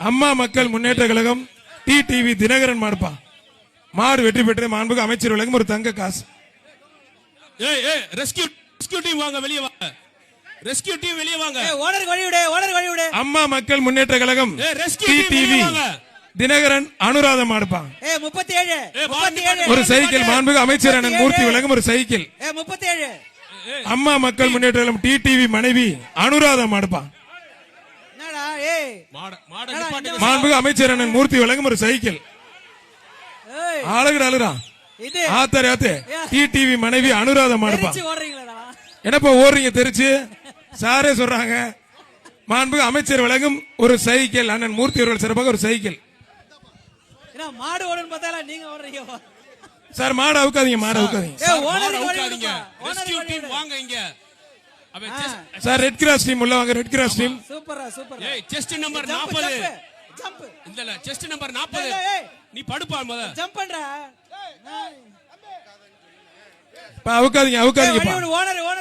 அம்மா Makkal Munnetra Kazhagam T TV Dhinakaran மாடுப்பா. மாடு வெற்றி பெற்று மாண்புக்கு அமைச்சர் விலகும் ஒரு தங்க காசு. ஏய் ஏய் ரெஸ்கியூ ரெஸ்கியூ டீம் வாங்க வெளிய வாங்க. ரெஸ்கியூ டீம் வெளிய வாங்க. ஏய், ஓனருக்கு வழி விடு வழி விடு Amma Makkal Munnetra Kazhagam T team TV. Dhinakaran அனுராதம் மாடுப்பா. ஏ முப்பத்தி ஏழு ஏய், முப்பத்தி பாருங்க, ஏழு ஒரு சைக்கிள் மாண்புக்கு அமைச்சர் அண்ணன் மூர்த்தி விலகும் ஒரு சைக்கிள். ஏ முப்பத்தி ஏழு அம்மா மக்கள் முன்னேற்ற கழகம் டி டிவி மனைவி அனுராதம் மாடுப்பா என்னடா ஏய் மாட மாட என்னடா, நிப்பாட்டுங்க. மாண்புக்கு அமைச்சர் அண்ணன் மூர்த்தி விலகும் ஒரு சைக்கிள். ஏய் ஆளுகிற அழுறா இது ஆத்தாரு ஆத்து. டி டிவி மனைவி அனுராதம் மாடுப்பா. தெரிச்சு ஓடுறீங்களா என்னப்பா ஓடுறீங்க தெரிச்சு? சாரே சொல்றாங்க. மாண்புக்கு அமைச்சர் விலகும் ஒரு சைக்கிள். அண்ணன் மூர்த்தி அவர்கள் சிறப்பாக ஒரு சைக்கிள். என்ன மாடு ஓடுன்னு பார்த்தால நீங்க ஓடுறீங்க? சார் மாடு அவுக்காதீங்க மாடு அவுக்காதீங்க. வாங்க இங்க. சார் ரெட் கிராஸ் டீம் உள்ள வாங்க ரெட் கிராஸ் டீம் சூப்பரா சூப்பர். ஏய் chest number jump 40 jump jump இல்ல இல்ல செஸ்ட் நம்பர் 40 ஏய், ஏய், ஏய். நீ படுப்பா முத. ஜம்ப் பண்றா. அவுக்காதீங்க ஏய், வழி அவுக்காதீங்கப்பா விடு ஓனர் ஓனர்.